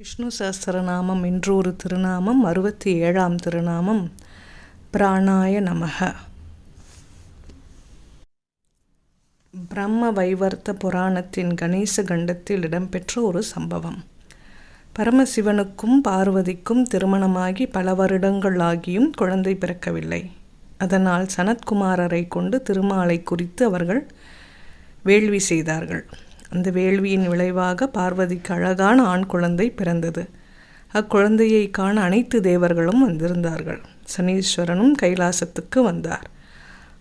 விஷ்ணு சஹசிரநாமம் என்று ஒரு திருநாமம் அறுபத்தி ஏழாம் திருநாமம். பிராணாய நமக. பிரம்ம வைவர்த்த புராணத்தின் கணேச கண்டத்தில் இடம்பெற்ற ஒரு சம்பவம். பரமசிவனுக்கும் பார்வதிக்கும் திருமணமாகி பல வருடங்கள் ஆகியும் குழந்தை பிறக்கவில்லை. அதனால் சனத்குமாரரை கொண்டு திருமாலை குறித்து அவர்கள் வேள்வி செய்தார்கள். அந்த வேள்வியின் விளைவாக பார்வதிக்கு அழகான ஆண் குழந்தை பிறந்தது. அக்குழந்தையை காண அனைத்து தேவர்களும் வந்திருந்தார்கள். சனீஸ்வரனும் கைலாசத்துக்கு வந்தார்.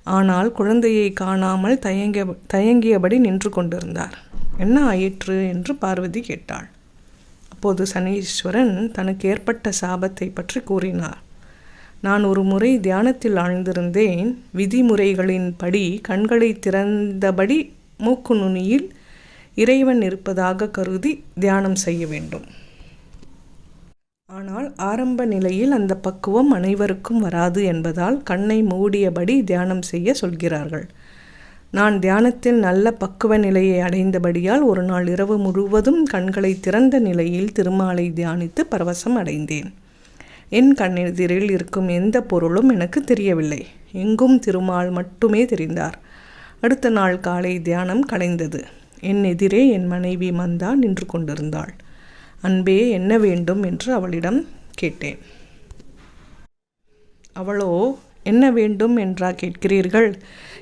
ஆனால் குழந்தையை காணாமல் தயங்கிய தயங்கியபடி நின்று கொண்டிருந்தார். என்ன ஆயிற்று? என்று பார்வதி கேட்டாள். அப்போது சனீஸ்வரன் தனக்கு ஏற்பட்ட சாபத்தை பற்றி கூறினார். நான் ஒரு முறை தியானத்தில் ஆழ்ந்திருந்தேன். விதிமுறைகளின்படி கண்களை திறந்தபடி மூக்கு நுனியில் இறைவன் இருப்பதாக கருதி தியானம் செய்ய வேண்டும். ஆனால் ஆரம்ப நிலையில் அந்த பக்குவம் அனைவருக்கும் வராது என்பதால் கண்ணை மூடியபடி தியானம் செய்ய சொல்கிறார்கள். நான் தியானத்தில் நல்ல பக்குவ நிலையை அடைந்தபடியால் ஒரு நாள் இரவு முழுவதும் கண்களை திறந்த நிலையில் திருமாலை தியானித்து பரவசம் அடைந்தேன். என் கண்ணெதிரில் இருக்கும் எந்த பொருளும் எனக்கு தெரியவில்லை. எங்கும் திருமால் மட்டுமே தெரிந்தார். அடுத்த நாள் காலை தியானம் கலைந்தது. என் எதிரே என் மனைவி மந்தா நின்று கொண்டிருந்தாள். அன்பே என்ன வேண்டும் என்று அவளிடம் கேட்டேன். அவளோ என்ன வேண்டும் என்றா கேட்கிறீர்கள்?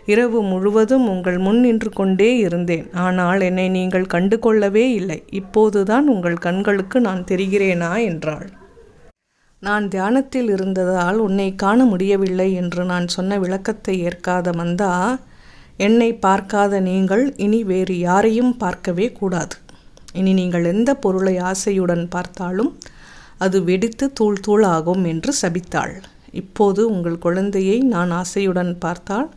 இரவு முழுவதும் உங்கள் முன் நின்று கொண்டே இருந்தேன். ஆனால் என்னை நீங்கள் கண்டு கொள்ளவே இல்லை. இப்போதுதான் உங்கள் கண்களுக்கு நான் தெரிகிறேனா என்றாள். நான் தியானத்தில் இருந்ததால் உன்னை காண முடியவில்லை என்று நான் சொன்ன விளக்கத்தை ஏற்காத மந்தா என்னை பார்க்காத நீங்கள் இனி வேறு யாரையும் பார்க்கவே கூடாது. இனி நீங்கள் எந்த பொருளை ஆசையுடன் பார்த்தாலும் அது வெடித்து தூள் தூள் ஆகும் என்று சபித்தாள். இப்போது உங்கள் குழந்தையை நான் ஆசையுடன் பார்த்தால்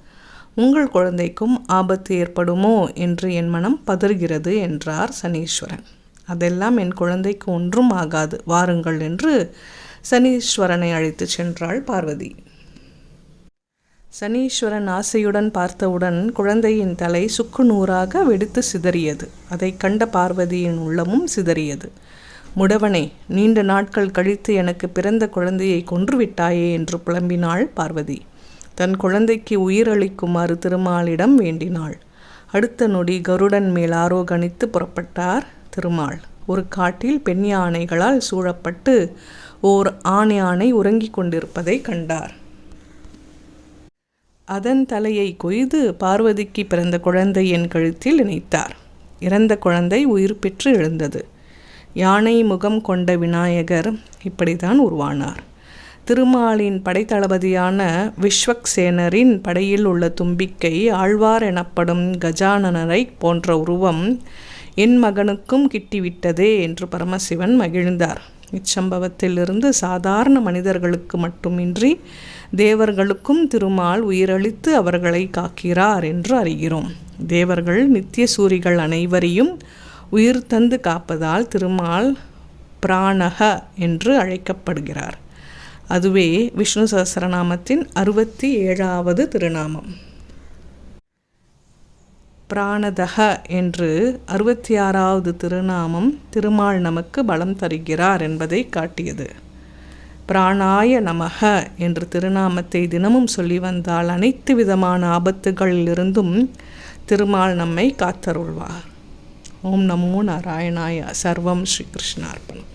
உங்கள் குழந்தைக்கும் ஆபத்து ஏற்படுமோ என்று என் மனம் பதறுகிறது என்றார் சனீஸ்வரன். அதெல்லாம் என் குழந்தைக்கு ஒன்றும் ஆகாது. வாருங்கள் என்று சனீஸ்வரனை அழைத்து சென்றாள் பார்வதி. சனீஸ்வரன் ஆசையுடன் பார்த்தவுடன் குழந்தையின் தலை சுக்கு நூறாக வெடித்து சிதறியது. அதை கண்ட பார்வதியின் உள்ளமும் சிதறியது. முடவனே நீண்ட நாட்கள் கழித்து எனக்கு பிறந்த குழந்தையை கொன்றுவிட்டாயே என்று புலம்பினாள் பார்வதி. தன் குழந்தைக்கு உயிரளிக்குமாறு திருமாலிடம் வேண்டினாள். அடுத்த நொடி கருடன் மேல் ஆரோகணித்து புறப்பட்டார் திருமால். ஒரு காட்டில் பெண் யானைகளால் சூழப்பட்டு ஓர் ஆண் யானை உறங்கிக் கொண்டிருப்பதை கண்டார். அதன் தலையை கொய்து பார்வதிக்கு பிறந்த குழந்தையின் கழுத்தில் இணைத்தார் இறந்த குழந்தை உயிர் பெற்று எழுந்தது. யானை முகம் கொண்ட விநாயகர் இப்படித்தான் உருவானார். திருமாலின் படைத்தளபதியான விஸ்வக்சேனரின் படையில் உள்ள தும்பிக்கை ஆழ்வார் எனப்படும் கஜானனரை போன்ற உருவம் என் மகனுக்கும் கிட்டிவிட்டதே என்று பரமசிவன் மகிழ்ந்தார். இச்சம்பவத்திலிருந்து சாதாரண மனிதர்களுக்கு மட்டுமின்றி தேவர்களுக்கும் திருமால் உயிரளித்து அவர்களை காக்கிறார் என்று அறிகிறோம். தேவர்கள் நித்திய சூரிகள் அனைவரையும் உயிர் தந்து காப்பதால் திருமால் பிராணக என்று அழைக்கப்படுகிறார். அதுவே விஷ்ணு சஹசிரநாமத்தின் அறுபத்தி ஏழாவது திருநாமம். பிராணதக என்று அறுபத்தி ஆறாவது திருநாமம் திருமால் நமக்கு பலம் தருகிறார் என்பதை காட்டியது. பிராணாய நமக என்ற திருநாமத்தை தினமும் சொல்லி வந்தால் அனைத்து விதமான ஆபத்துகளிலிருந்தும் திருமால் நம்மை காத்தருள்வார். ஓம் நமோ நாராயணாய சர்வம் ஸ்ரீகிருஷ்ணார்பணம்